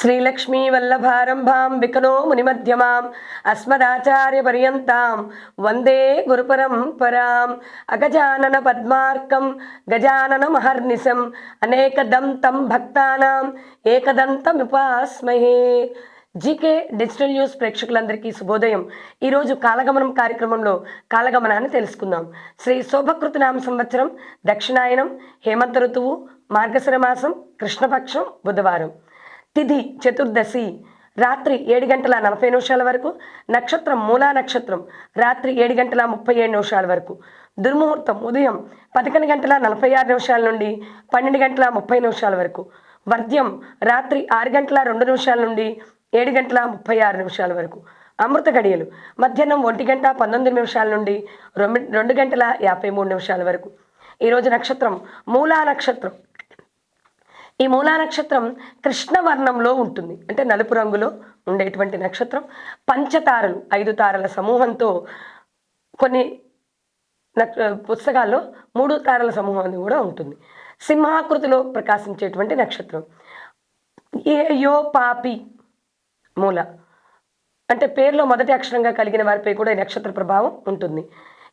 శ్రీలక్ష్మీవల్లభారంభాం వికనో మునిమధ్యమాం అస్మదాచార్యపర్యంతాం వందే గురుపరంపరాం అగజానన పద్మార్కం గజానన మహర్నిశం అనేకదంతం భక్తానాం ఏకదంతముపాస్మహే జీకే డిజిటల్ న్యూస్ ప్రేక్షకులందరికీ శుభోదయం. ఈరోజు కాలగమనం కార్యక్రమంలో కాలగమనాన్ని తెలుసుకుందాం. శ్రీ శోభకృతనామ సంవత్సరం దక్షిణాయనం హేమంత ఋతువు మార్గశిర మాసం కృష్ణపక్షం బుధవారం. తిథి చతుర్దశి రాత్రి ఏడు గంటల నలభై నిమిషాల వరకు నక్షత్రం మూలా నక్షత్రం రాత్రి ఏడు గంటల ముప్పై ఏడు నిమిషాల వరకు. దుర్ముహూర్తం ఉదయం పదకొండు గంటల నలభై ఆరు నిమిషాల నుండి పన్నెండు గంటల ముప్పై నిమిషాల వరకు. వర్ధ్యం రాత్రి ఆరు గంటల రెండు నిమిషాల నుండి ఏడు గంటల ముప్పై ఆరు నిమిషాల వరకు. అమృత గడియలు మధ్యాహ్నం ఒంటి గంట పంతొమ్మిది నిమిషాల నుండి రెండు రెండు గంటల యాభై మూడు నిమిషాల వరకు. ఈరోజు నక్షత్రం మూలా నక్షత్రం. ఈ మూలా నక్షత్రం కృష్ణవర్ణంలో ఉంటుంది. అంటే నలుపు రంగులో ఉండేటువంటి నక్షత్రం. పంచతారలు ఐదు తారల సమూహంతో కొన్ని నక్ష- పుస్తకాల్లో మూడు తారల సమూహం అని కూడా ఉంటుంది. సింహాకృతిలో ప్రకాశించేటువంటి నక్షత్రం. ఏ యో పాపి మూల. అంటే పేరులో మొదటి అక్షరంగా కలిగిన వారిపై కూడా ఈ నక్షత్ర ప్రభావం ఉంటుంది.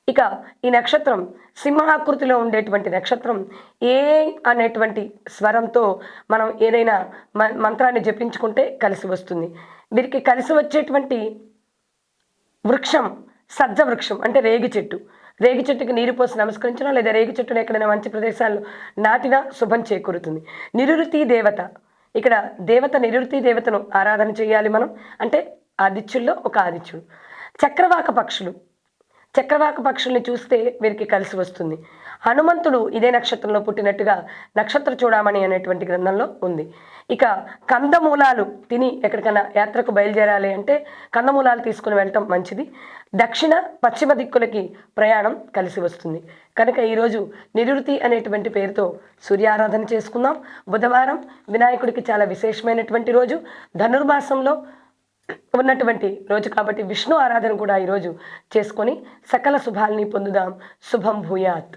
ఇక ఈ నక్షత్రం సింహాకృతిలో ఉండేటువంటి నక్షత్రం ఏ అనేటువంటి స్వరంతో మనం ఏదైనా మ- మంత్రాన్ని జపించుకుంటే కలిసి వస్తుంది. వీరికి కలిసి వచ్చేటువంటి వృక్షం సజ్జ వృక్షం అంటే రేగి చెట్టు. రేగి చెట్టుకి నీరు పోసి నమస్కరించడం లేదా రేగి చెట్టును ఎక్కడైనా మంచి ప్రదేశాల్లో నాటినా శుభం చేకూరుతుంది. నిరుతి దేవత. ఇక్కడ దేవత నిరుతి దేవతను ఆరాధన చేయాలి మనం. అంటే ఆదిత్యుల్లో ఒక ఆదిత్యుడు. చక్రవాక పక్షులు. చక్రవాక పక్షుల్ని చూస్తే వీరికి కలిసి వస్తుంది. హనుమంతుడు ఇదే నక్షత్రంలో పుట్టినట్టుగా నక్షత్ర చూడమని అనేటువంటి గ్రంథంలో ఉంది. ఇక కందమూలాలు తిని ఎక్కడికైనా యాత్రకు బయలుదేరాలి అంటే కందమూలాలు తీసుకుని వెళ్ళటం మంచిది. దక్షిణ పశ్చిమ దిక్కులకి ప్రయాణం కలిసి వస్తుంది. కనుక ఈరోజు నిరుతి అనేటువంటి పేరుతో సూర్యారాధన చేసుకుందాం. బుధవారం వినాయకుడికి చాలా విశేషమైనటువంటి రోజు. ధనుర్మాసంలో ఉన్నటువంటి రోజు కాబట్టి విష్ణు ఆరాధన కూడా ఈరోజు చేసుకొని సకల శుభాల్ని పొందుదాం. శుభం భూయాత్.